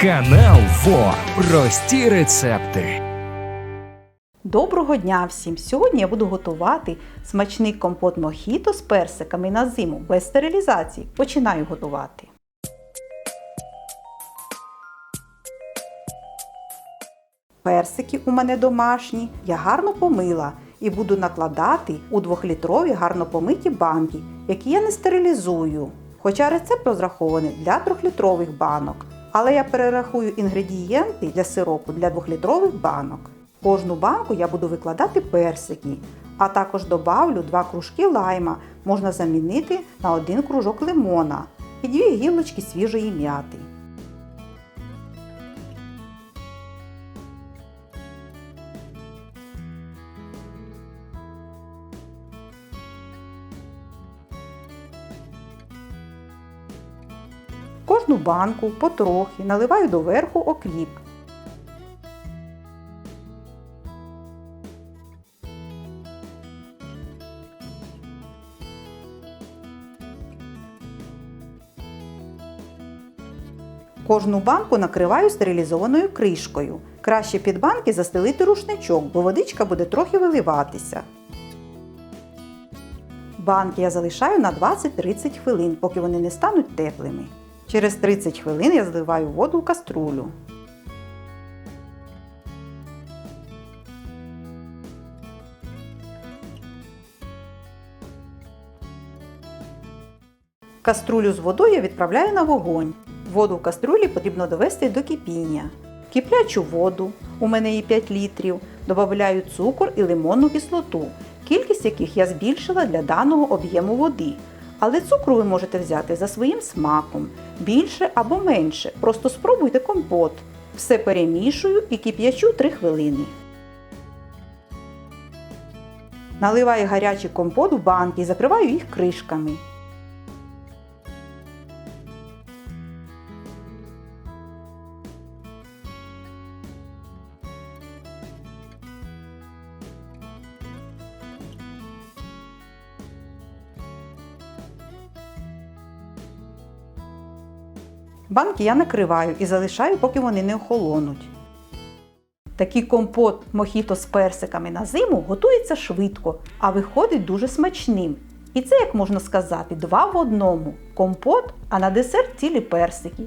Канал ФО. Прості рецепти. Доброго дня всім! Сьогодні я буду готувати смачний компот мохіто з персиками на зиму без стерилізації. Починаю готувати. Персики у мене домашні, я гарно помила і буду накладати у 2-літрові гарно помиті банки, які я не стерилізую. Хоча рецепт розрахований для 3-літрових банок. Але я перерахую інгредієнти для сиропу для 2-літрових банок. В кожну банку я буду викладати персики, а також добавлю 2 кружки лайма, можна замінити на 1 кружок лимона і 2 гілочки свіжої м'яти. Кожну банку потрохи наливаю доверху окріп. Кожну банку накриваю стерилізованою кришкою. Краще під банки застелити рушничок, бо водичка буде трохи виливатися. Банки я залишаю на 20-30 хвилин, поки вони не стануть теплими. Через 30 хвилин я зливаю воду в каструлю. Каструлю з водою я відправляю на вогонь. Воду в каструлі потрібно довести до кипіння. Киплячу воду, у мене її 5 літрів, додаю цукор і лимонну кислоту, кількість яких я збільшила для даного об'єму води. Але цукру ви можете взяти за своїм смаком, більше або менше. Просто спробуйте компот. Все перемішую і кип'ячу 3 хвилини. Наливаю гарячий компот в банки і закриваю їх кришками. Банки я накриваю і залишаю, поки вони не охолонуть. Такий компот мохіто з персиками на зиму готується швидко, а виходить дуже смачним. І це, як можна сказати, два в одному компот, а на десерт цілі персики.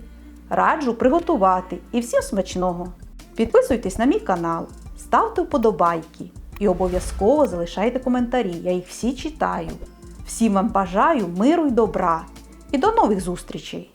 Раджу приготувати і всім смачного! Підписуйтесь на мій канал, ставте вподобайки і обов'язково залишайте коментарі, я їх всі читаю. Всім вам бажаю миру й добра і до нових зустрічей!